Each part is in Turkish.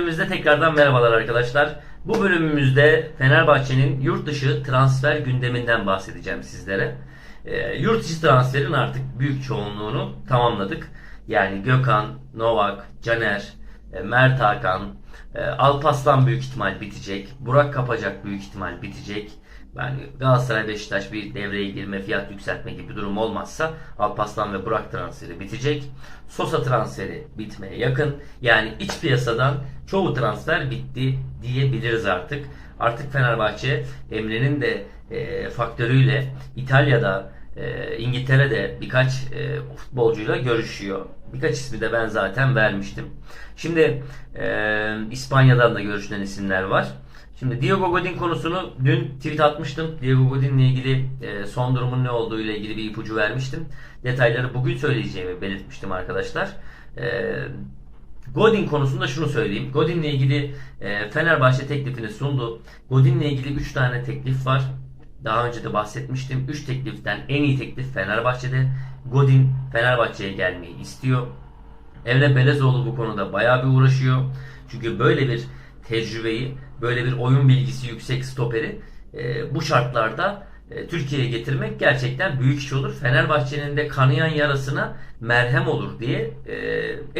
bölümümüzde tekrardan merhabalar arkadaşlar. Bu bölümümüzde Fenerbahçe'nin yurt dışı transfer gündeminden bahsedeceğim sizlere. Ee, yurt dışı transferin artık büyük çoğunluğunu tamamladık. Yani Gökhan, Novak, Caner, e, Mert Hakan, e, Alpaslan büyük ihtimal bitecek. Burak Kapacak büyük ihtimal bitecek. Yani Galatasaray Beşiktaş bir devreye girme, fiyat yükseltme gibi bir durum olmazsa Alpaslan ve Burak transferi bitecek. Sosa transferi bitmeye yakın. Yani iç piyasadan çoğu transfer bitti diyebiliriz artık. Artık Fenerbahçe Emre'nin de e, faktörüyle İtalya'da, e, İngiltere'de birkaç e, futbolcuyla görüşüyor. Birkaç ismi de ben zaten vermiştim. Şimdi e, İspanya'dan da görüşülen isimler var. Şimdi Diego Godin konusunu dün tweet atmıştım. Diego Godin'le ilgili e, son durumun ne olduğu ile ilgili bir ipucu vermiştim. Detayları bugün söyleyeceğimi belirtmiştim arkadaşlar. E, Godin konusunda şunu söyleyeyim. Godin'le ilgili e, Fenerbahçe teklifini sundu. Godin'le ilgili 3 tane teklif var. Daha önce de bahsetmiştim. 3 tekliften en iyi teklif Fenerbahçe'de. Godin Fenerbahçe'ye gelmeyi istiyor. Emre Belezoğlu bu konuda bayağı bir uğraşıyor. Çünkü böyle bir tecrübeyi, böyle bir oyun bilgisi yüksek stoperi e, bu şartlarda e, Türkiye'ye getirmek gerçekten büyük iş olur. Fenerbahçe'nin de kanayan yarasına merhem olur diye e,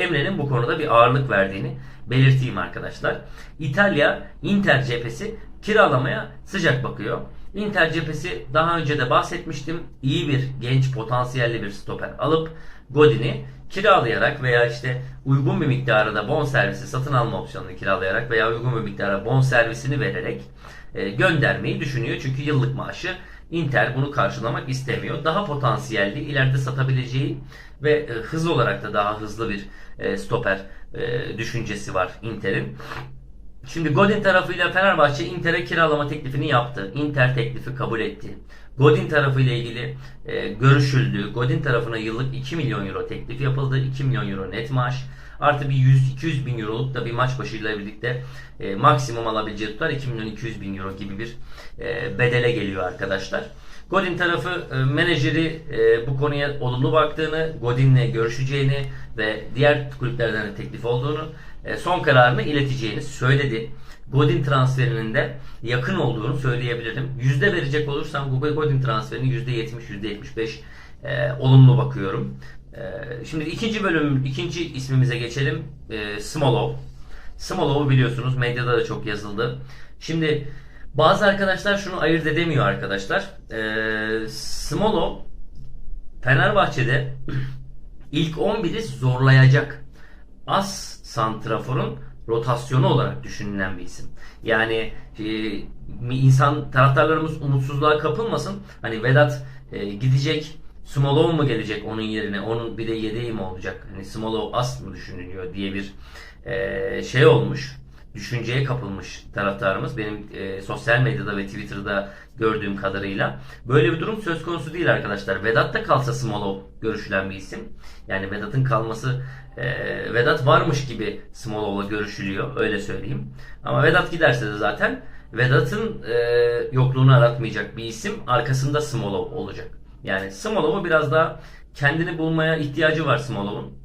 Emre'nin bu konuda bir ağırlık verdiğini belirteyim arkadaşlar. İtalya Inter cephesi kiralamaya sıcak bakıyor. Inter cephesi daha önce de bahsetmiştim. İyi bir genç potansiyelli bir stoper alıp Godin'i kiralayarak veya işte uygun bir miktarda da bon servisi satın alma opsiyonunu kiralayarak veya uygun bir miktarda bon servisini vererek e, göndermeyi düşünüyor. Çünkü yıllık maaşı Inter bunu karşılamak istemiyor. Daha potansiyelli, ileride satabileceği ve e, hız olarak da daha hızlı bir e, stoper e, düşüncesi var Inter'in. Şimdi Godin tarafıyla Fenerbahçe Inter'e kiralama teklifini yaptı. Inter teklifi kabul etti. Godin tarafıyla ilgili e, görüşüldü. Godin tarafına yıllık 2 milyon euro teklif yapıldı. 2 milyon euro net maaş. Artı bir 100-200 bin euroluk da bir maç başıyla birlikte e, maksimum alabileceği tutar 2 milyon 200 bin euro gibi bir e, bedele geliyor arkadaşlar. Godin tarafı e, menajeri e, bu konuya olumlu baktığını, Godin'le görüşeceğini ve diğer kulüplerden de teklif olduğunu, e, son kararını ileteceğini söyledi. Godin transferinin de yakın olduğunu söyleyebilirim. Yüzde verecek olursam Google Godin transferini yüzde yetmiş, yüzde yetmiş beş e, olumlu bakıyorum. E, şimdi ikinci bölüm, ikinci ismimize geçelim. E, Smolov. Smolov'u biliyorsunuz medyada da çok yazıldı. Şimdi bazı arkadaşlar şunu ayırt edemiyor arkadaşlar. E, Smolov Fenerbahçe'de ilk 11'i zorlayacak. As santraforun rotasyonu olarak düşünülen bir isim. Yani e, insan taraftarlarımız umutsuzluğa kapılmasın. Hani Vedat e, gidecek Smolov mu gelecek onun yerine? Onun bir de yedeği mi olacak? Hani Smolov as mı düşünülüyor diye bir e, şey olmuş. Düşünceye kapılmış taraftarımız. Benim e, sosyal medyada ve Twitter'da gördüğüm kadarıyla. Böyle bir durum söz konusu değil arkadaşlar. Vedat da kalsa Smolov görüşülen bir isim. Yani Vedat'ın kalması e, Vedat varmış gibi Smolov'la görüşülüyor. Öyle söyleyeyim. Ama Vedat giderse de zaten Vedat'ın e, yokluğunu aratmayacak bir isim arkasında Smolov olacak. Yani Smolov'u biraz daha kendini bulmaya ihtiyacı var Smolov'un.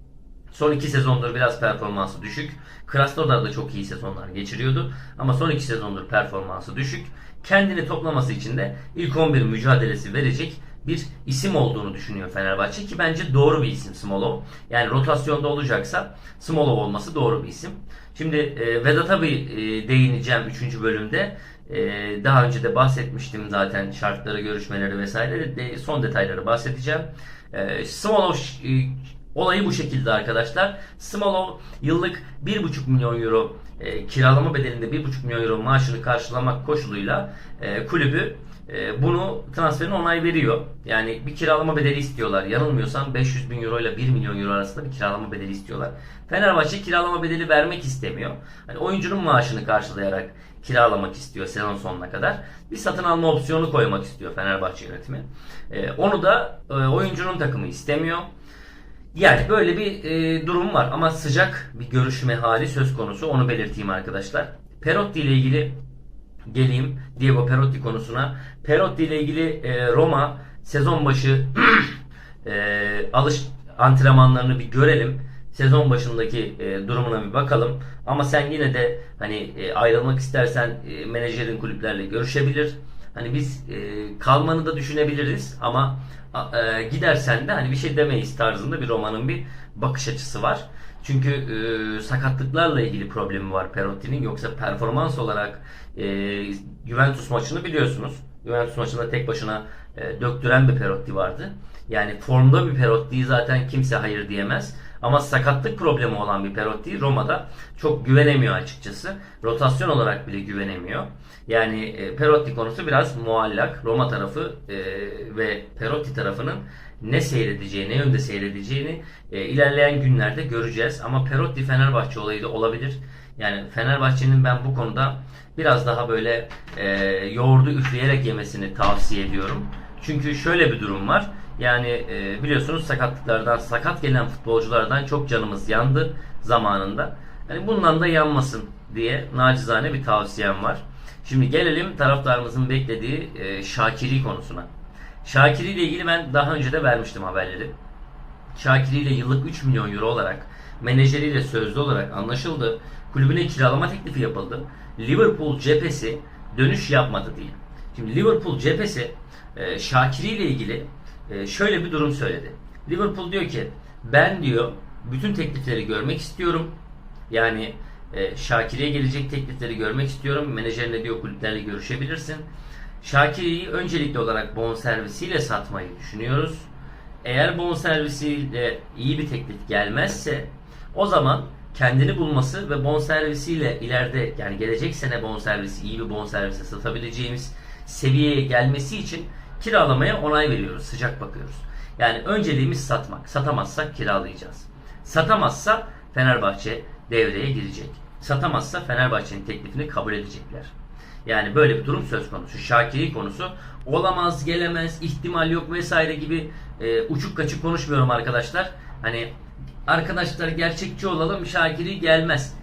Son iki sezondur biraz performansı düşük. Krasnodar da çok iyi sezonlar geçiriyordu. Ama son iki sezondur performansı düşük. Kendini toplaması için de ilk 11 mücadelesi verecek bir isim olduğunu düşünüyor Fenerbahçe ki bence doğru bir isim Smolov. Yani rotasyonda olacaksa Smolov olması doğru bir isim. Şimdi e, Vedat'a bir e, değineceğim 3. bölümde. E, daha önce de bahsetmiştim zaten şartları, görüşmeleri vesaire de son detayları bahsedeceğim. E, Smolov e, Olayı bu şekilde arkadaşlar. Smolov yıllık 1,5 milyon euro e, kiralama bedelinde 1,5 milyon euro maaşını karşılamak koşuluyla e, kulübü e, bunu transferin onay veriyor. Yani bir kiralama bedeli istiyorlar. Yanılmıyorsam 500 bin euro ile 1 milyon euro arasında bir kiralama bedeli istiyorlar. Fenerbahçe kiralama bedeli vermek istemiyor. Hani oyuncunun maaşını karşılayarak kiralamak istiyor sezon sonuna kadar. Bir satın alma opsiyonu koymak istiyor Fenerbahçe yönetimi. E, onu da e, oyuncunun takımı istemiyor. Yani böyle bir e, durum var ama sıcak bir görüşme hali söz konusu onu belirteyim arkadaşlar. Perotti ile ilgili geleyim Diego Perotti konusuna. Perotti ile ilgili e, Roma sezon başı e, alış antrenmanlarını bir görelim. sezon başındaki e, durumuna bir bakalım. Ama sen yine de hani e, ayrılmak istersen e, menajerin kulüplerle görüşebilir. Hani biz e, kalmanı da düşünebiliriz ama e, gidersen de hani bir şey demeyiz tarzında bir romanın bir bakış açısı var. Çünkü e, sakatlıklarla ilgili problemi var Perotti'nin. Yoksa performans olarak e, Juventus maçını biliyorsunuz. Juventus maçında tek başına e, döktüren bir Perotti vardı. Yani formda bir Perotti'yi zaten kimse hayır diyemez. Ama sakatlık problemi olan bir Perotti Roma'da çok güvenemiyor açıkçası. Rotasyon olarak bile güvenemiyor. Yani e, Perotti konusu biraz muallak. Roma tarafı e, ve Perotti tarafının ne seyredeceği, ne yönde seyredeceğini e, ilerleyen günlerde göreceğiz. Ama Perotti Fenerbahçe olayı da olabilir. Yani Fenerbahçe'nin ben bu konuda biraz daha böyle e, yoğurdu üfleyerek yemesini tavsiye ediyorum. Çünkü şöyle bir durum var. Yani e, biliyorsunuz sakatlıklardan, sakat gelen futbolculardan çok canımız yandı zamanında. Yani bundan da yanmasın diye nacizane bir tavsiyem var. Şimdi gelelim taraftarımızın beklediği e, Şakiri konusuna. Şakiri ile ilgili ben daha önce de vermiştim haberleri. Şakiri ile yıllık 3 milyon euro olarak menajeriyle sözlü olarak anlaşıldı. Kulübüne kiralama teklifi yapıldı. Liverpool cephesi dönüş yapmadı diye. Şimdi Liverpool cephesi e, Şakiri ile ilgili e, şöyle bir durum söyledi. Liverpool diyor ki ben diyor bütün teklifleri görmek istiyorum. Yani e, Şakir'e gelecek teklifleri görmek istiyorum. Menajerine diyor kulüplerle görüşebilirsin. Şakir'i öncelikli olarak bonservisiyle satmayı düşünüyoruz. Eğer bonservisiyle iyi bir teklif gelmezse o zaman kendini bulması ve bonservisiyle ileride yani gelecek sene bonservisi iyi bir bonservise satabileceğimiz seviyeye gelmesi için kiralamaya onay veriyoruz. Sıcak bakıyoruz. Yani önceliğimiz satmak. Satamazsak kiralayacağız. Satamazsa Fenerbahçe devreye girecek. Satamazsa Fenerbahçe'nin teklifini kabul edecekler. Yani böyle bir durum söz konusu. Şakiri konusu olamaz, gelemez, ihtimal yok vesaire gibi e, uçuk kaçık konuşmuyorum arkadaşlar. Hani arkadaşlar gerçekçi olalım Şakiri gelmez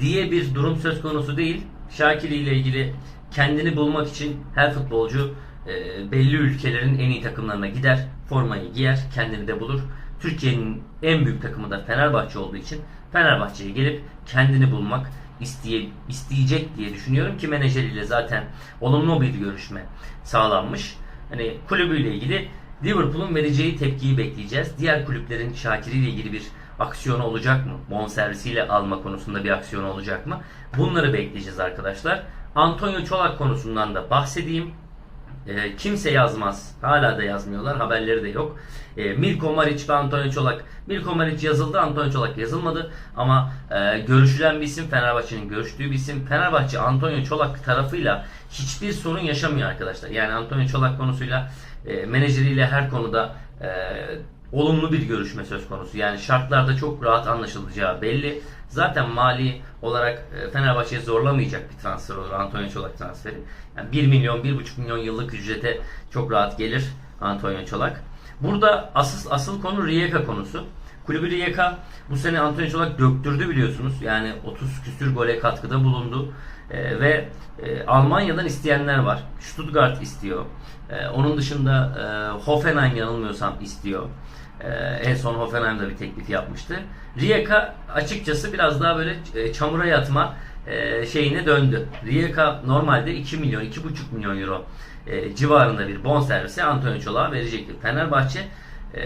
diye bir durum söz konusu değil. Şakiri ile ilgili kendini bulmak için her futbolcu e, belli ülkelerin en iyi takımlarına gider, formayı giyer, kendini de bulur. Türkiye'nin en büyük takımı da Fenerbahçe olduğu için Fenerbahçe'ye gelip kendini bulmak isteye, isteyecek diye düşünüyorum ki menajeriyle zaten olumlu bir görüşme sağlanmış. Hani kulübüyle ilgili Liverpool'un vereceği tepkiyi bekleyeceğiz. Diğer kulüplerin Şakiri ile ilgili bir aksiyonu olacak mı? Bonservisiyle alma konusunda bir aksiyon olacak mı? Bunları bekleyeceğiz arkadaşlar. Antonio Çolak konusundan da bahsedeyim. E, kimse yazmaz. Hala da yazmıyorlar. Haberleri de yok. E, Milko Maric ve Antonio Çolak. Milko Maric yazıldı. Antonio Çolak yazılmadı. Ama e, görüşülen bir isim. Fenerbahçe'nin görüştüğü bir isim. Fenerbahçe Antonio Çolak tarafıyla hiçbir sorun yaşamıyor arkadaşlar. Yani Antonio Çolak konusuyla e, menajeriyle her konuda e, olumlu bir görüşme söz konusu. Yani şartlarda çok rahat anlaşılacağı belli. Zaten mali olarak e, Fenerbahçe'ye zorlamayacak bir transfer olur Antonio Çolak transferi. Yani 1 milyon, 1,5 milyon yıllık ücrete çok rahat gelir Antonio Çolak. Burada asıl asıl konu Rijeka konusu. Kulübü Rijeka bu sene Antonio Çolak döktürdü biliyorsunuz. Yani 30 küsür gole katkıda bulundu. E, ve e, Almanya'dan isteyenler var. Stuttgart istiyor. E, onun dışında e, Hoffenheim yanılmıyorsam istiyor. Ee, en son Hoffenheim da bir teklif yapmıştı. Rijeka açıkçası biraz daha böyle e, çamura yatma e, şeyine döndü. Rijeka normalde 2 milyon, 2,5 milyon euro e, civarında bir bonservisi Antonio Çolak'a verecekti. Fenerbahçe e,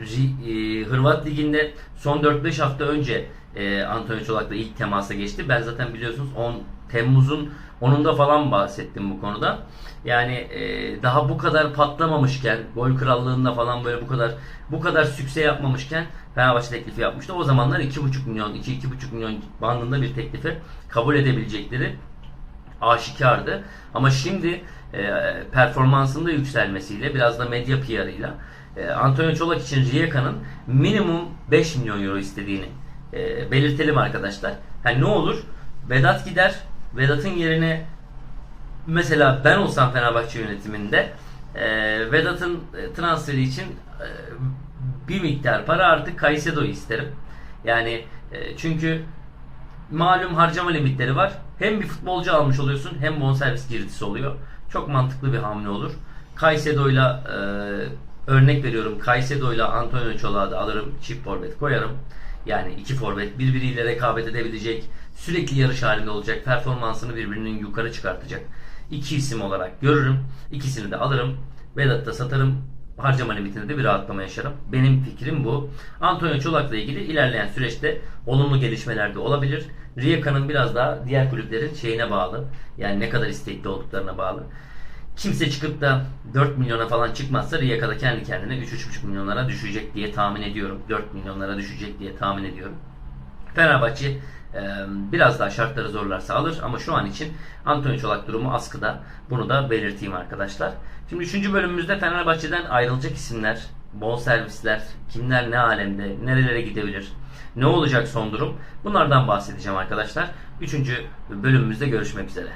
Ri- e, Hırvat Ligi'nde son 4-5 hafta önce e, Antonio Çolak'la ilk temasa geçti. Ben zaten biliyorsunuz 10 Temmuz'un 10'unda falan bahsettim bu konuda. Yani e, daha bu kadar patlamamışken, gol krallığında falan böyle bu kadar bu kadar sükse yapmamışken Fenerbahçe teklifi yapmıştı. O zamanlar 2,5 milyon, 2-2,5 milyon bandında bir teklifi kabul edebilecekleri aşikardı. Ama şimdi e, performansında yükselmesiyle biraz da medya PR'ıyla e, Antonio Çolak için Rijeka'nın minimum 5 milyon euro istediğini e, belirtelim arkadaşlar. Yani ne olur? Vedat gider. Vedat'ın yerine mesela ben olsam Fenerbahçe yönetiminde e, Vedat'ın e, transferi için bir miktar para artık Caicedo'yu isterim. Yani çünkü malum harcama limitleri var. Hem bir futbolcu almış oluyorsun hem bonservis girdisi oluyor. Çok mantıklı bir hamle olur. Caicedo'yla örnek veriyorum. Caicedo'yla Antonio Çolak'ı da alırım. Çift forvet koyarım. Yani iki forvet birbiriyle rekabet edebilecek, sürekli yarış halinde olacak, performansını birbirinin yukarı çıkartacak. İki isim olarak görürüm. İkisini de alırım. Vedat'ta satarım. Harcama limitinde de bir rahatlama yaşarım. Benim fikrim bu. Antonio Çolak'la ilgili ilerleyen süreçte olumlu gelişmeler de olabilir. Rijeka'nın biraz daha diğer kulüplerin şeyine bağlı. Yani ne kadar istekli olduklarına bağlı. Kimse çıkıp da 4 milyona falan çıkmazsa Rijeka da kendi kendine 3-3,5 milyonlara düşecek diye tahmin ediyorum. 4 milyonlara düşecek diye tahmin ediyorum. Fenerbahçe e, biraz daha şartları zorlarsa alır ama şu an için Antonio Çolak durumu askıda. Bunu da belirteyim arkadaşlar. Şimdi 3. bölümümüzde Fenerbahçe'den ayrılacak isimler, bol servisler, kimler ne alemde, nerelere gidebilir, ne olacak son durum bunlardan bahsedeceğim arkadaşlar. 3. bölümümüzde görüşmek üzere.